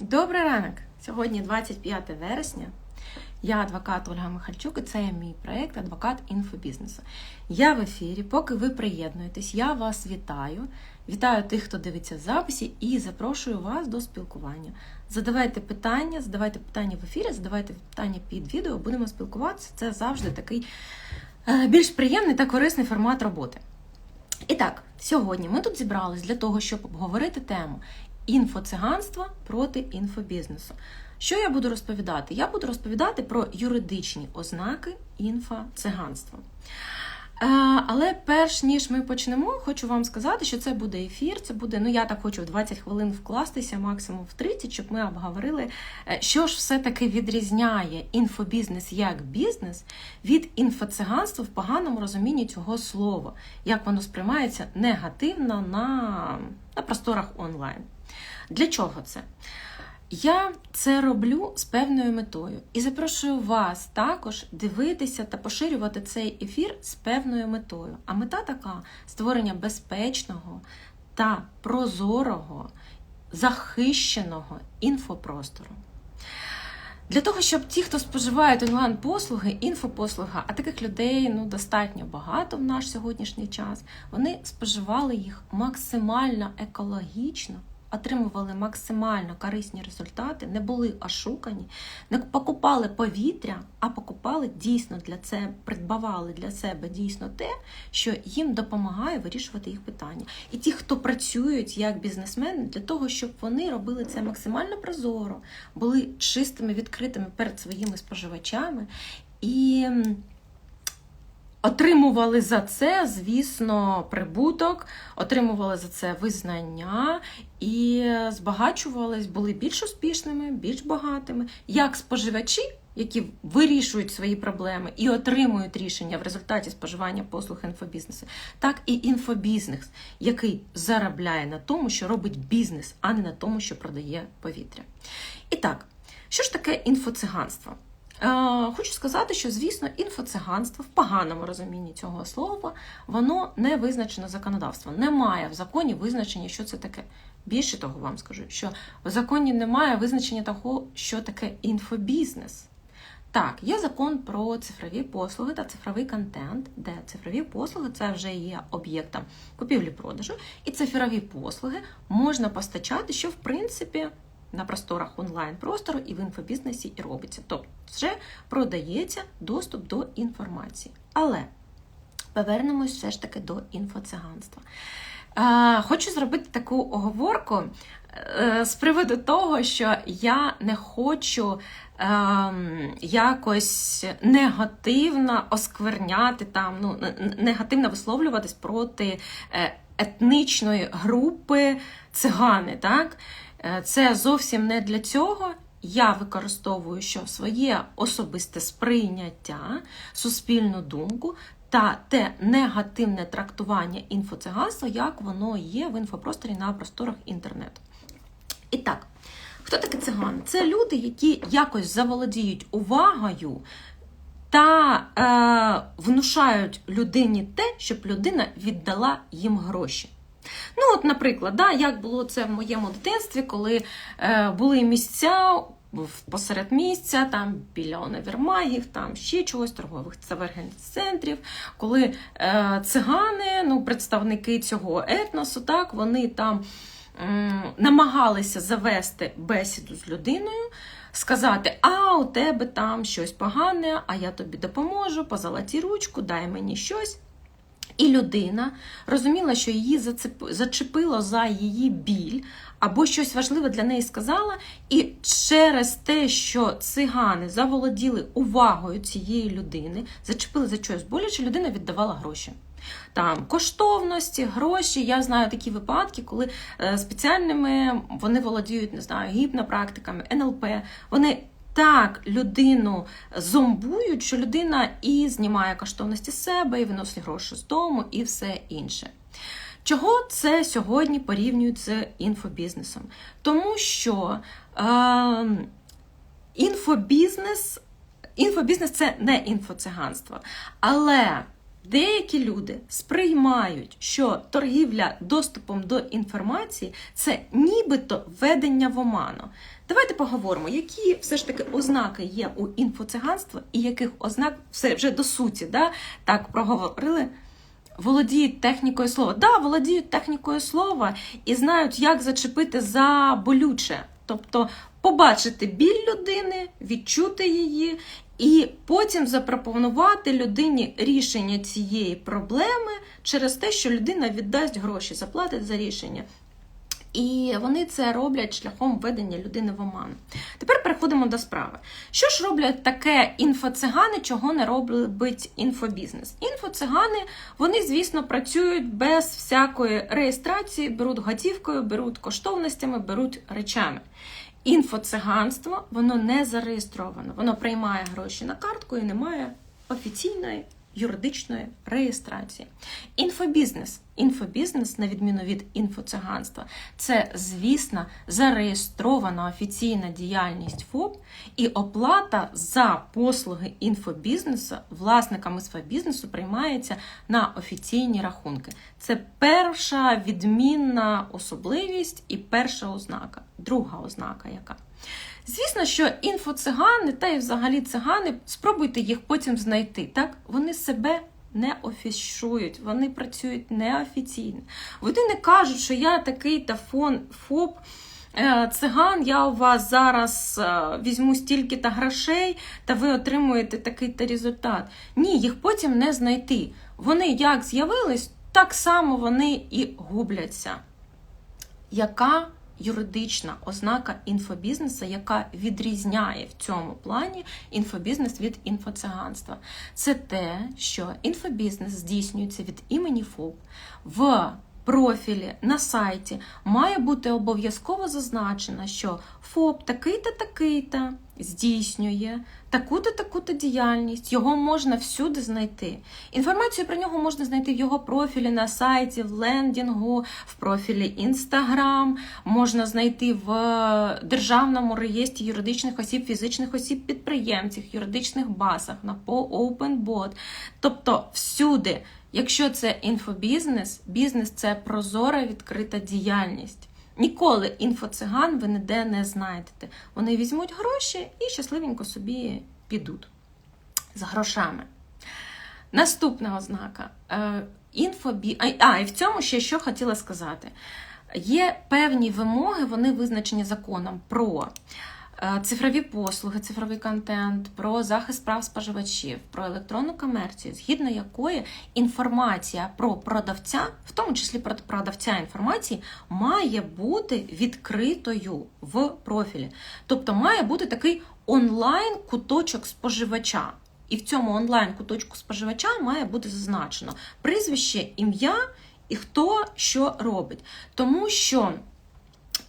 Добрий ранок! Сьогодні 25 вересня. Я адвокат Ольга Михальчук, і це мій проєкт Адвокат інфобізнесу. Я в ефірі. Поки ви приєднуєтесь, я вас вітаю. Вітаю тих, хто дивиться записі, і запрошую вас до спілкування. Задавайте питання, задавайте питання в ефірі, задавайте питання під відео, будемо спілкуватися. Це завжди такий е, більш приємний та корисний формат роботи. І так, сьогодні ми тут зібрались для того, щоб обговорити тему інфоциганства проти інфобізнесу. Що я буду розповідати? Я буду розповідати про юридичні ознаки інфоциганства. Е, Але перш ніж ми почнемо, хочу вам сказати, що це буде ефір. Це буде, ну я так хочу в 20 хвилин вкластися, максимум в 30, щоб ми обговорили, е, що ж все-таки відрізняє інфобізнес як бізнес від інфоциганства в поганому розумінні цього слова, як воно сприймається негативно на, на просторах онлайн. Для чого це? Я це роблю з певною метою і запрошую вас також дивитися та поширювати цей ефір з певною метою. А мета така створення безпечного та прозорого, захищеного інфопростору. Для того, щоб ті, хто споживають онлайн-послуги, інфопослуги, а таких людей ну, достатньо багато в наш сьогоднішній час, вони споживали їх максимально екологічно, отримували максимально корисні результати, не були ошукані, не покупали повітря, а покупали дійсно для себе, придбавали для себе дійсно те, що їм допомагає вирішувати їх питання. І ті, хто працюють як бізнесмени, для того, щоб вони робили це максимально прозоро, були чистими, відкритими перед своїми споживачами і. Отримували за це, звісно, прибуток, отримували за це визнання і збагачувались, були більш успішними, більш багатими, як споживачі, які вирішують свої проблеми і отримують рішення в результаті споживання послуг інфобізнесу, так і інфобізнес, який заробляє на тому, що робить бізнес, а не на тому, що продає повітря. І так, що ж таке інфоциганство? Е, Хочу сказати, що, звісно, інфоциганство в поганому розумінні цього слова, воно не визначено законодавством. Немає в законі визначення, що це таке. Більше того, вам скажу, що в законі немає визначення того, що таке інфобізнес. Так, є закон про цифрові послуги та цифровий контент, де цифрові послуги це вже є об'єктом купівлі-продажу, і цифрові послуги можна постачати, що в принципі на просторах онлайн-простору і в інфобізнесі і робиться. Тобто вже продається доступ до інформації. Але повернемось все ж таки до інфоциганства. Е, Хочу зробити таку оговорку е, з приводу того, що я не хочу ем, якось негативно оскверняти там, ну, негативно висловлюватись проти е, етнічної групи цигани. так? Е, Це зовсім не для цього. Я використовую що своє особисте сприйняття, суспільну думку та те негативне трактування інфоциганства, як воно є в інфопросторі на просторах інтернету. І так, хто такі цигани? Це люди, які якось заволодіють увагою та е, внушають людині те, щоб людина віддала їм гроші. Ну, от, наприклад, да, як було це в моєму дитинстві, коли е, були місця посеред місця, там біля універмагів, там ще чогось, торгових центрів, коли е, цигани, ну, представники цього етносу, так, вони там м, намагалися завести бесіду з людиною. Сказати, а у тебе там щось погане, а я тобі допоможу, позолоті ручку, дай мені щось. І людина розуміла, що її зачепило за її біль, або щось важливе для неї сказала, і через те, що цигани заволоділи увагою цієї людини, зачепили за щось боляче, людина віддавала гроші. Там коштовності, гроші. Я знаю такі випадки, коли е, спеціальними вони володіють, не знаю, гіпнопрактиками, НЛП. Вони так людину зомбують, що людина і знімає коштовності з себе, і виносить гроші з дому, і все інше. Чого це сьогодні порівнюють з інфобізнесом? Тому що е, інфобізнес, інфобізнес це не інфоциганство. Але Деякі люди сприймають, що торгівля доступом до інформації це нібито введення в оману. Давайте поговоримо, які все ж таки ознаки є у інфоциганства і яких ознак все вже до суті, да? так проговорили. Володіють технікою слова. Да, володіють технікою слова і знають, як зачепити за болюче. Тобто побачити біль людини, відчути її, і потім запропонувати людині рішення цієї проблеми через те, що людина віддасть гроші, заплатить за рішення. І вони це роблять шляхом введення людини в оману. Тепер переходимо до справи. Що ж роблять таке інфоцигани, чого не робить інфобізнес? Інфоцигани, вони, звісно, працюють без всякої реєстрації, беруть готівкою, беруть коштовностями, беруть речами. Інфоциганство, воно не зареєстровано, воно приймає гроші на картку і не має офіційної юридичної реєстрації. Інфобізнес. Інфобізнес, на відміну від інфоциганства, це, звісно, зареєстрована офіційна діяльність ФОП і оплата за послуги інфобізнесу власниками інфобізнесу приймається на офіційні рахунки. Це перша відмінна особливість і перша ознака. Друга ознака яка? Звісно, що інфоцигани та й взагалі цигани, спробуйте їх потім знайти. Так? Вони себе не офішують, вони працюють неофіційно. Вони не кажуть, що я такий та фон ФОП. е, Циган, я у вас зараз е, візьму стільки та грошей, та ви отримуєте такий та результат. Ні, їх потім не знайти. Вони як з'явились, так само вони і губляться. Яка юридична ознака інфобізнесу, яка відрізняє в цьому плані інфобізнес від інфоциганства. Це те, що інфобізнес здійснюється від імені ФОП в профілі на сайті має бути обов'язково зазначено, що ФОП такий-то, такий-то здійснює таку-то, таку-то діяльність. Його можна всюди знайти. Інформацію про нього можна знайти в його профілі на сайті, в лендінгу, в профілі Instagram, можна знайти в державному реєстрі юридичних осіб, фізичних осіб, підприємців, юридичних базах, на по OpenBot. Тобто всюди. Якщо це інфобізнес, бізнес це прозора відкрита діяльність. Ніколи інфоциган ви ніде не знайдете. Вони візьмуть гроші і щасливенько собі підуть з грошами. Наступна ознака. Е, Інфобі... А, і в цьому ще що хотіла сказати. Є певні вимоги, вони визначені законом про цифрові послуги, цифровий контент, про захист прав споживачів, про електронну комерцію, згідно якої інформація про продавця, в тому числі про продавця інформації, має бути відкритою в профілі. Тобто має бути такий онлайн-куточок споживача. І в цьому онлайн-куточку споживача має бути зазначено прізвище, ім'я і хто що робить. Тому що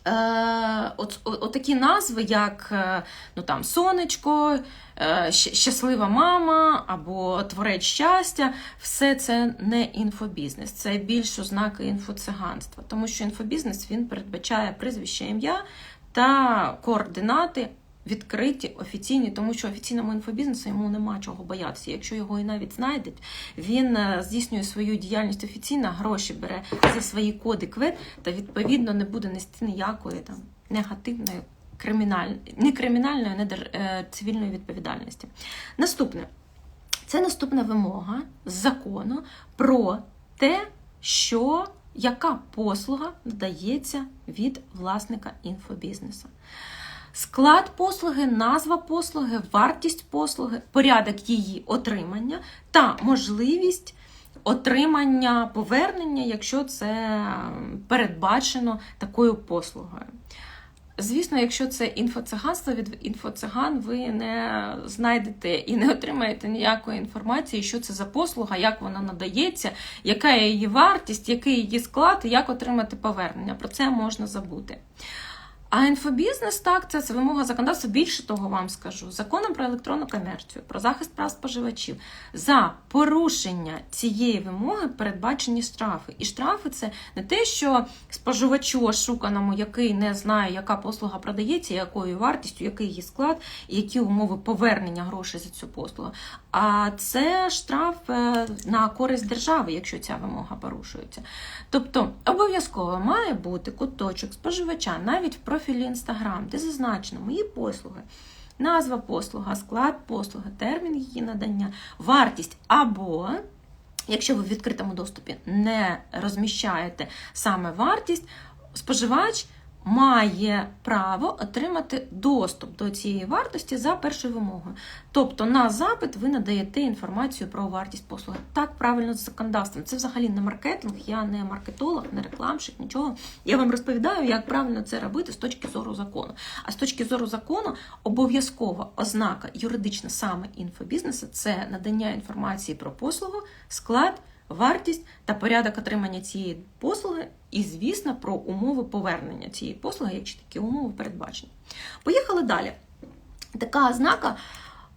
е, от, от такі назви, як е, ну, там, сонечко, е, щаслива мама або творець щастя, все це не інфобізнес, це більш ознаки інфоциганства. Тому що інфобізнес він передбачає прізвище ім'я та координати відкриті, офіційні, тому що офіційному інфобізнесу йому нема чого боятися. Якщо його і навіть знайдуть, він е, здійснює свою діяльність офіційно, гроші бере за свої коди квит та відповідно не буде нести ніякої там негативної кримінальної, не кримінальної, не цивільної відповідальності. Наступне це наступна вимога з закону про те, що яка послуга надається від власника інфобізнесу. Склад послуги, назва послуги, вартість послуги, порядок її отримання та можливість отримання повернення, якщо це передбачено такою послугою. Звісно, якщо це інфоциганство від інфоциган, ви не знайдете і не отримаєте ніякої інформації, що це за послуга, як вона надається, яка її вартість, який її склад і як отримати повернення. Про це можна забути. А інфобізнес так, це, це вимога законодавства. Більше того, вам скажу законом про електронну комерцію, про захист прав споживачів за порушення цієї вимоги передбачені штрафи. І штрафи це не те, що споживачу ошуканому, який не знає, яка послуга продається, якою вартістю, який її склад, які умови повернення грошей за цю послугу. А це штраф е, на користь держави, якщо ця вимога порушується. Тобто обов'язково має бути куточок споживача навіть в профілі Instagram, де зазначено мої послуги. Назва послуга, склад послуги, термін її надання, вартість або, якщо ви в відкритому доступі не розміщаєте саме вартість, споживач має право отримати доступ до цієї вартості за першою вимогою. Тобто на запит ви надаєте інформацію про вартість послуги. Так правильно з законодавством. Це взагалі не маркетинг, я не маркетолог, не рекламщик, нічого. Я вам розповідаю, як правильно це робити з точки зору закону. А з точки зору закону обов'язкова ознака юридична саме інфобізнесу це надання інформації про послугу, склад. Вартість та порядок отримання цієї послуги, і, звісно, про умови повернення цієї послуги, якщо такі умови передбачені. Поїхали далі. Така ознака,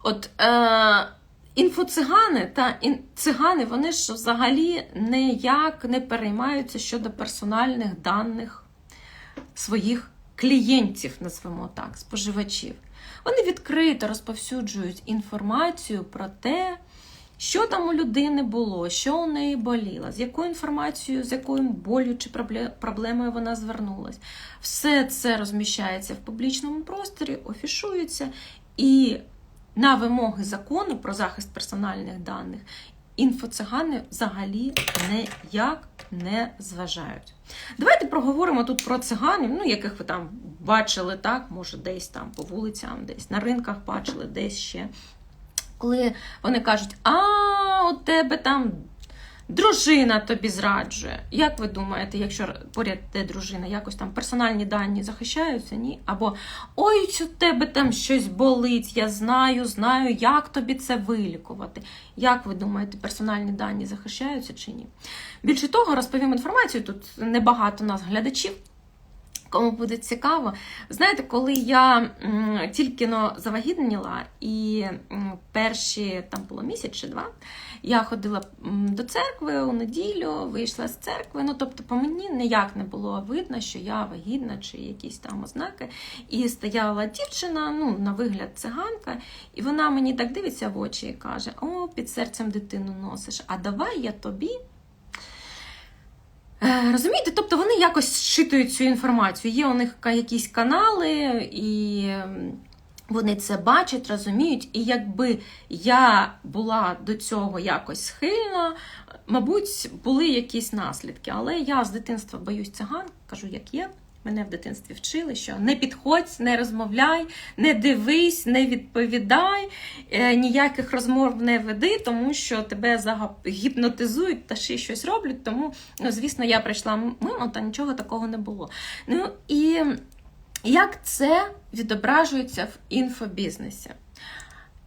от е, інфоцигани та ін, цигани, вони ж взагалі ніяк не переймаються щодо персональних даних своїх клієнтів, назвемо так, споживачів. Вони відкрито розповсюджують інформацію про те, що там у людини було, що у неї боліло, з якою інформацією, з якою болю чи проблемою вона звернулася. Все це розміщається в публічному просторі, офішується, і на вимоги закону про захист персональних даних інфоцигани взагалі ніяк не зважають. Давайте проговоримо тут про циганів, ну, яких ви там бачили, так, може, десь там по вулицям, десь на ринках бачили, десь ще коли вони кажуть, а у тебе там дружина тобі зраджує. Як ви думаєте, якщо поряд де дружина, якось там персональні дані захищаються? Ні? Або ой, у тебе там щось болить, я знаю, знаю, як тобі це вилікувати. Як ви думаєте, персональні дані захищаються чи ні? Більше того, розповім інформацію, тут небагато нас глядачів. Кому буде цікаво, знаєте, коли я тільки но завагітніла, і перші там було місяць чи два, я ходила до церкви у неділю, вийшла з церкви. Ну, тобто, по мені ніяк не було видно, що я вагітна чи якісь там ознаки. І стояла дівчина, ну, на вигляд циганка, і вона мені так дивиться в очі і каже: О, під серцем дитину носиш, а давай я тобі. Е, розумієте, тобто вони якось зчитують цю інформацію. Є у них якісь канали, і вони це бачать, розуміють. І якби я була до цього якось схильна, мабуть, були якісь наслідки. Але я з дитинства боюсь циган, кажу, як є. Мене в дитинстві вчили, що не підходь, не розмовляй, не дивись, не відповідай, е, ніяких розмов не веди, тому що тебе гіпнотизують та ще щось роблять. Тому, ну, звісно, я прийшла мимо, та нічого такого не було. Ну і як це відображується в інфобізнесі?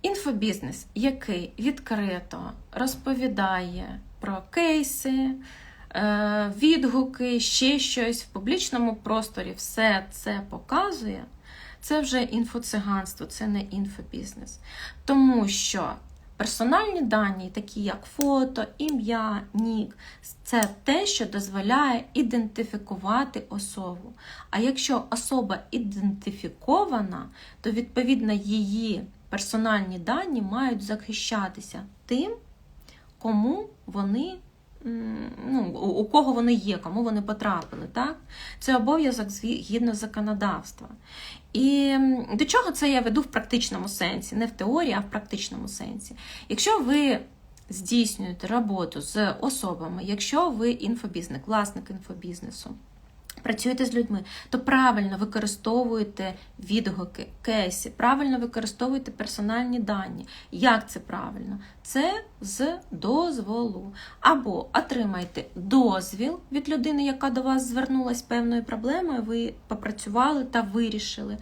Інфобізнес, який відкрито розповідає про кейси. Е, відгуки, ще щось в публічному просторі все це показує, це вже інфоциганство, це не інфобізнес. Тому що персональні дані, такі як фото, ім'я, нік, це те, що дозволяє ідентифікувати особу. А якщо особа ідентифікована, то відповідно її персональні дані мають захищатися тим, кому вони ну, у кого вони є, кому вони потрапили. Так? Це обов'язок згідно законодавства. І до чого це я веду в практичному сенсі, не в теорії, а в практичному сенсі. Якщо ви здійснюєте роботу з особами, якщо ви інфобізник, власник інфобізнесу, працюєте з людьми, то правильно використовуєте відгуки, кейси, правильно використовуєте персональні дані. Як це правильно? Це з дозволу. Або отримайте дозвіл від людини, яка до вас звернулася з певною проблемою, ви попрацювали та вирішили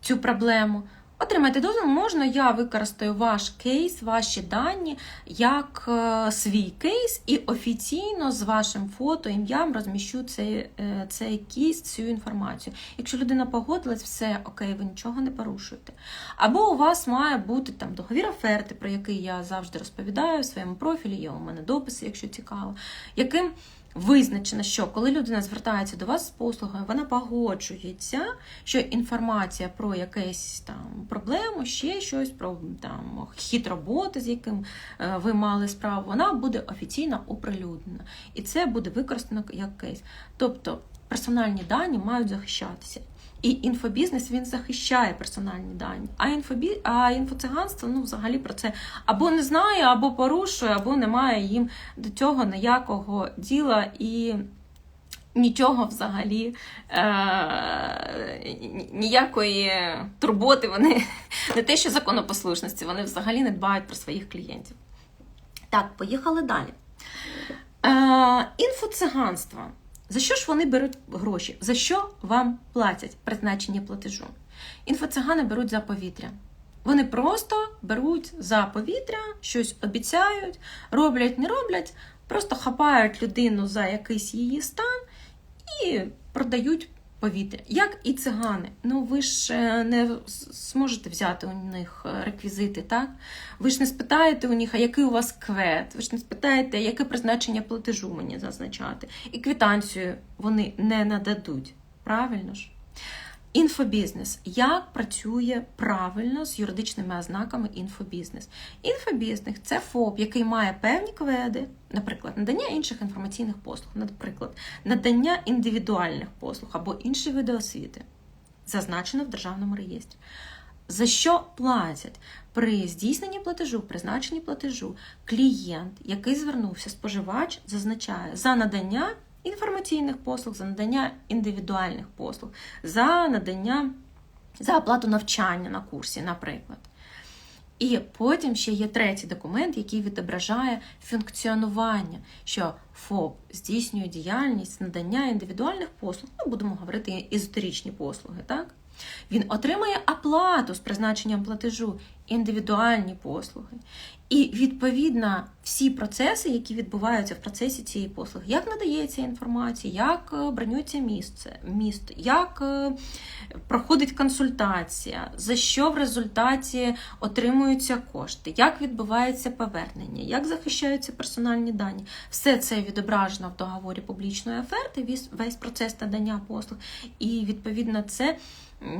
цю проблему. Отримайте дозвіл, можна, я використаю ваш кейс, ваші дані як е, свій кейс і офіційно з вашим фото, ім'ям розміщу цей, е, цей кейс, цю інформацію. Якщо людина погодилась, все окей, ви нічого не порушуєте. Або у вас має бути там договір оферти, про який я завжди розповідаю в своєму профілі, є у мене дописи, якщо цікаво, яким визначено, що коли людина звертається до вас з послугою, вона погоджується, що інформація про якесь там проблему, ще щось, про там хід роботи, з яким е, ви мали справу, вона буде офіційно оприлюднена. І це буде використано як кейс. Тобто персональні дані мають захищатися. І інфобізнес він захищає персональні дані. А інфобі... а інфоциганство ну, взагалі про це або не знає, або порушує, або не має їм до цього ніякого діла і нічого взагалі е... ніякої турботи. Вони не те, що законопослушності, вони взагалі не дбають про своїх клієнтів. Так, поїхали далі. Е... Інфоциганство. За що ж вони беруть гроші? За що вам платять призначення платежу? Інфоцигани беруть за повітря. Вони просто беруть за повітря, щось обіцяють, роблять, не роблять, просто хапають людину за якийсь її стан і продають повітря. Як і цигани. Ну ви ж е, не зможете взяти у них е, реквізити, так? Ви ж не спитаєте у них, а який у вас квет, ви ж не спитаєте, яке призначення платежу мені зазначати. І квитанцію вони не нададуть. Правильно ж? Інфобізнес. Як працює правильно з юридичними ознаками інфобізнес? Інфобізнес це ФОП, який має певні кведи, наприклад, надання інших інформаційних послуг, наприклад, надання індивідуальних послуг або інші види освіти, зазначено в державному реєстрі. За що платять при здійсненні платежу, призначенні платежу, клієнт, який звернувся, споживач, зазначає за надання інформаційних послуг, за надання індивідуальних послуг, за надання за оплату навчання на курсі, наприклад. І потім ще є третій документ, який відображає функціонування, що ФОП здійснює діяльність надання індивідуальних послуг, ну, будемо говорити езотеричні послуги, так? Він отримає оплату з призначенням платежу, індивідуальні послуги. І, відповідно, всі процеси, які відбуваються в процесі цієї послуги, як надається інформація, як е, бронюється місце, міст, як е, проходить консультація, за що в результаті отримуються кошти, як відбувається повернення, як захищаються персональні дані. Все це відображено в договорі публічної оферти, весь процес надання послуг. І, відповідно, це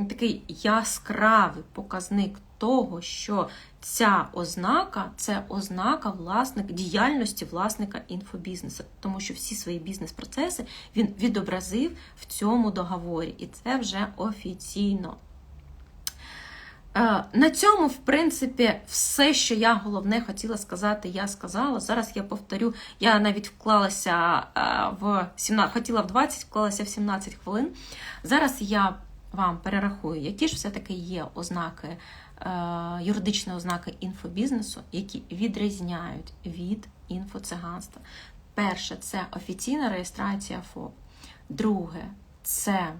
такий яскравий показник того, що ця ознака це ознака власник діяльності власника інфобізнесу, тому що всі свої бізнес-процеси він відобразив в цьому договорі, і це вже офіційно. Е, на цьому, в принципі, все, що я головне хотіла сказати, я сказала. Зараз я повторю, я навіть вклалася е, в 17, хотіла в 20, вклалася в 17 хвилин. Зараз я вам перерахую, які ж все-таки є ознаки, юридичні ознаки інфобізнесу, які відрізняють від інфоциганства. Перше це офіційна реєстрація ФОП. Друге це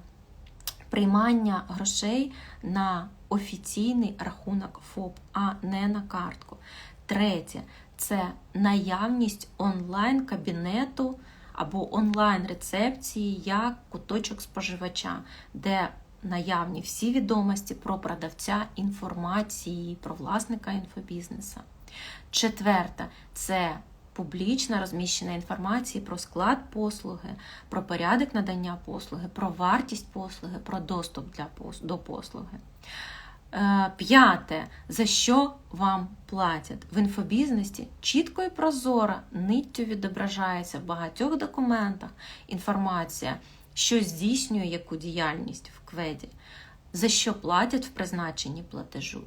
приймання грошей на офіційний рахунок ФОП, а не на картку. Третє це наявність онлайн-кабінету або онлайн-рецепції як куточок споживача, де наявні всі відомості про продавця інформації, про власника інфобізнеса. Четверте це публічно розміщена інформація про склад послуги, про порядок надання послуги, про вартість послуги, про доступ для, до послуги. Е, п'яте, за що вам платять в інфобізнесі чітко і прозоро, ниттю відображається в багатьох документах інформація що здійснює яку діяльність в кведі, за що платять в призначенні платежу,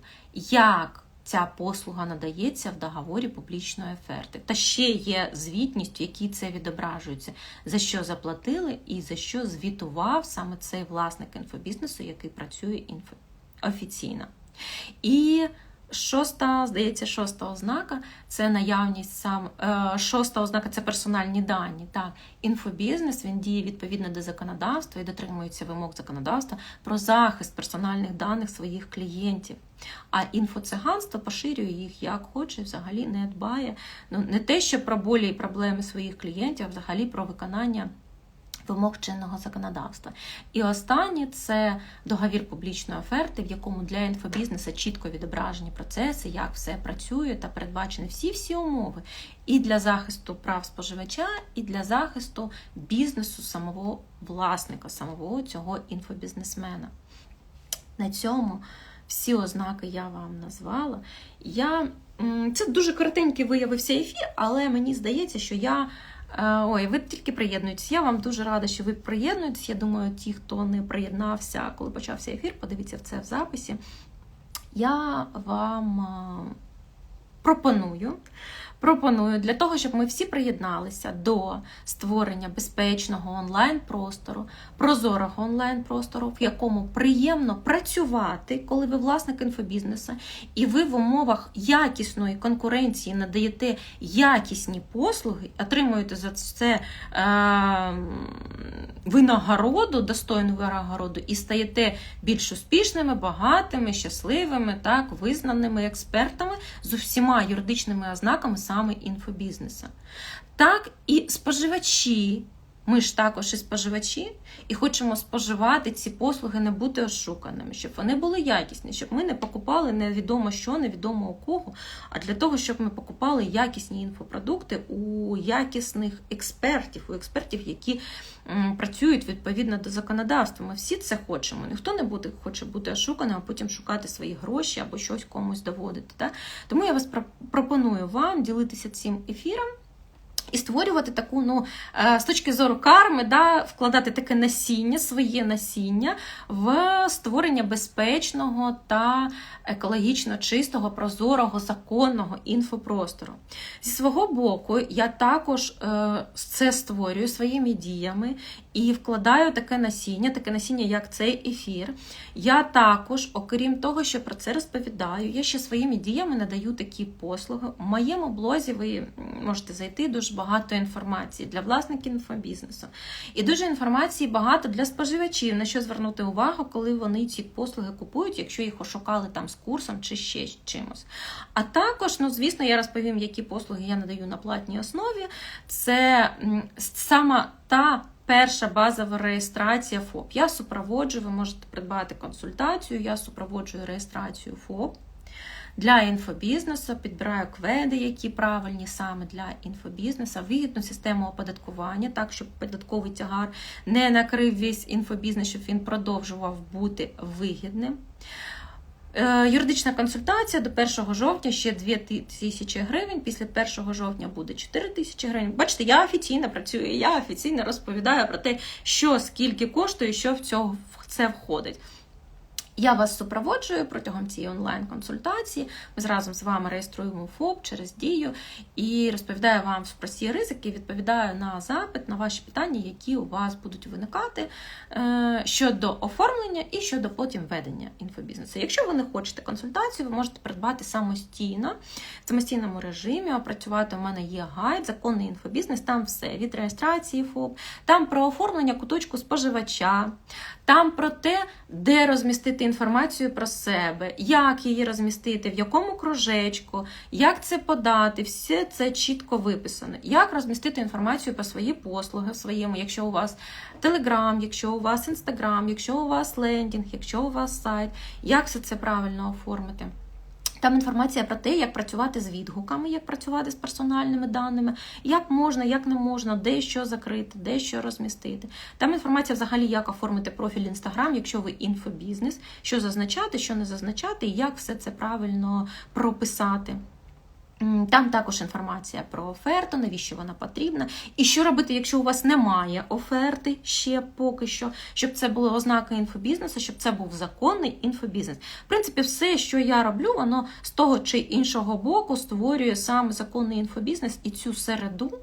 як ця послуга надається в договорі публічної оферти. Та ще є звітність, в якій це відображується, за що заплатили і за що звітував саме цей власник інфобізнесу, який працює інфо... офіційно. І Шоста, здається, шоста ознака це наявність сам. е, Шоста ознака це персональні дані. Так, інфобізнес він діє відповідно до законодавства і дотримується вимог законодавства про захист персональних даних своїх клієнтів. А інфоциганство поширює їх як хоче, взагалі не дбає. Ну не те, що про болі і проблеми своїх клієнтів, а взагалі про виконання вимог чинного законодавства. І останнє це договір публічної оферти, в якому для інфобізнесу чітко відображені процеси, як все працює та передбачені всі-всі умови і для захисту прав споживача, і для захисту бізнесу самого власника, самого цього інфобізнесмена. На цьому всі ознаки я вам назвала. Я, Це дуже коротенький виявився ефір, але мені здається, що я. Ой, ви тільки приєднуєтесь. Я вам дуже рада, що ви приєднуєтесь. Я думаю, ті, хто не приєднався, коли почався ефір, подивіться це в записі. Я вам пропоную пропоную для того, щоб ми всі приєдналися до створення безпечного онлайн-простору, прозорого онлайн-простору, в якому приємно працювати, коли ви власник інфобізнесу, і ви в умовах якісної конкуренції надаєте якісні послуги, отримуєте за це е, винагороду, достойну винагороду, і стаєте більш успішними, багатими, щасливими, так, визнаними експертами з усіма юридичними ознаками саме інфобізнесу. Так і споживачі. Ми ж також і споживачі, і хочемо споживати ці послуги, не бути ошуканими, щоб вони були якісні, щоб ми не покупали невідомо що, невідомо у кого, а для того, щоб ми покупали якісні інфопродукти у якісних експертів, у експертів, які працюють відповідно до законодавства. Ми всі це хочемо. Ніхто не буде, хоче бути ошуканим, а потім шукати свої гроші або щось комусь доводити. Так? Тому я вас пропоную вам ділитися цим ефіром. І створювати таку, ну, е, з точки зору карми, да, вкладати таке насіння, своє насіння в створення безпечного та екологічно чистого, прозорого, законного інфопростору. Зі свого боку, я також е, це створюю своїми діями і вкладаю таке насіння, таке насіння, як цей ефір. Я також, окрім того, що про це розповідаю, я ще своїми діями надаю такі послуги. У моєму блозі ви можете зайти дуже багато інформації для власників інфобізнесу. І дуже інформації багато для споживачів, на що звернути увагу, коли вони ці послуги купують, якщо їх ошукали там з курсом чи ще чимось. А також, ну, звісно, я розповім, які послуги я надаю на платній основі. Це саме та. Перша базова реєстрація ФОП. Я супроводжую, ви можете придбати консультацію, я супроводжую реєстрацію ФОП для інфобізнесу, підбираю кведи, які правильні саме для інфобізнесу, вигідну систему оподаткування, так, щоб податковий тягар не накрив весь інфобізнес, щоб він продовжував бути вигідним. Е, юридична консультація до 1 жовтня ще 2 тисячі гривень. Після 1 жовтня буде 4 тисячі гривень. Бачите, я офіційно працюю, я офіційно розповідаю про те, що скільки коштує, що в це входить. Я вас супроводжую протягом цієї онлайн-консультації. Ми зразу з вами реєструємо ФОП через дію і розповідаю вам про всі ризики, відповідаю на запит, на ваші питання, які у вас будуть виникати е, щодо оформлення і щодо потім ведення інфобізнесу. Якщо ви не хочете консультацію, ви можете придбати самостійно в самостійному режимі. Опрацювати у мене є гайд, законний інфобізнес, там все від реєстрації ФОП, там про оформлення куточку споживача, там про те, де розмістити інформацію про себе, як її розмістити, в якому кружечку, як це подати, все це чітко виписано. Як розмістити інформацію про свої послуги в своєму, якщо у вас Телеграм, якщо у вас Інстаграм, якщо у вас лендінг, якщо у вас сайт, як все це правильно оформити. Там інформація про те, як працювати з відгуками, як працювати з персональними даними, як можна, як не можна, де що закрити, де що розмістити. Там інформація взагалі, як оформити профіль Інстаграм, якщо ви інфобізнес, що зазначати, що не зазначати, і як все це правильно прописати. Там також інформація про оферту, навіщо вона потрібна, і що робити, якщо у вас немає оферти ще поки що, щоб це були ознаки інфобізнесу, щоб це був законний інфобізнес. В принципі, все, що я роблю, воно з того чи іншого боку створює саме законний інфобізнес. І цю середу,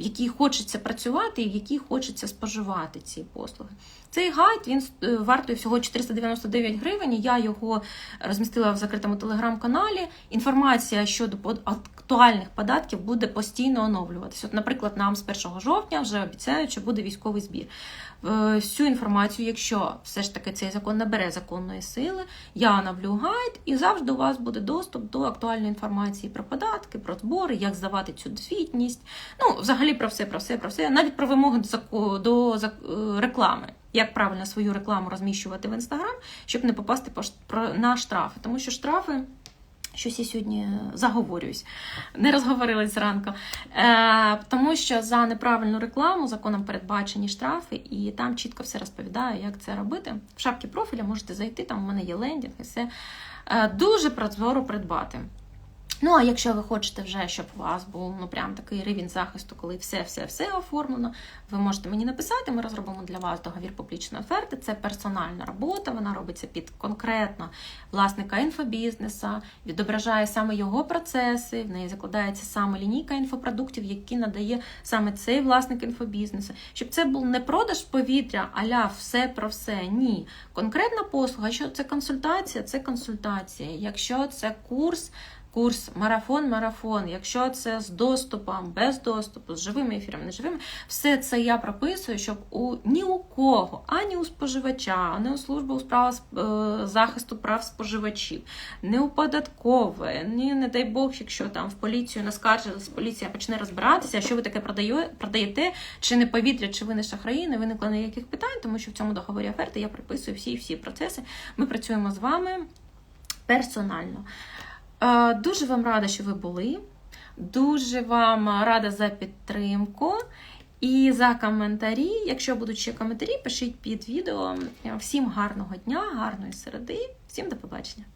в якій хочеться працювати і в якій хочеться споживати ці послуги. Цей гайд він е, вартує всього 499 гривень. Я його розмістила в закритому телеграм-каналі. Інформація щодо актуальних податків буде постійно оновлюватися. От, наприклад, нам з 1 жовтня вже обіцяють, що буде військовий збір. Е, Всю інформацію, якщо все ж таки цей закон набере законної сили, я оновлю гайд, і завжди у вас буде доступ до актуальної інформації про податки, про збори, як здавати цю звітність. Ну, взагалі про все, про все, про все, навіть про вимоги до, е, реклами. Як правильно свою рекламу розміщувати в інстаграм, щоб не попасти на штрафи, тому що штрафи. Щось я сьогодні заговорююсь, не розговорилась зранку. Е, тому що за неправильну рекламу законом передбачені штрафи, і там чітко все розповідаю, як це робити. В шапці профіля можете зайти, там у мене є лендінг і все. Е, дуже прозоро придбати. Ну, а якщо ви хочете вже, щоб у вас був ну прям такий рівень захисту, коли все-все-все оформлено, ви можете мені написати, ми розробимо для вас договір публічної оферти. Це персональна робота, вона робиться під конкретно власника інфобізнеса, відображає саме його процеси, в неї закладається саме лінійка інфопродуктів, які надає саме цей власник інфобізнесу. Щоб це був не продаж повітря, аля все про все. Ні. Конкретна послуга, що це консультація, це консультація. Якщо це курс. Курс марафон, марафон. Якщо це з доступом, без доступу, з живими ефірами, неживими, все це я прописую, щоб у ні у кого, ані у споживача, ані у служби у справах е, захисту прав споживачів, не у податкове, ні, не дай Бог, якщо там в поліцію наскаржилась, поліція почне розбиратися, що ви таке продає- продаєте, чи не повітря, чи ви не шахраї, не виникло ніяких питань, тому що в цьому договорі оферти я приписую всі всі процеси. Ми працюємо з вами персонально. Е, Дуже вам рада, що ви були. Дуже вам рада за підтримку і за коментарі. Якщо будуть ще коментарі, пишіть під відео. Всім гарного дня, гарної середи, всім до побачення.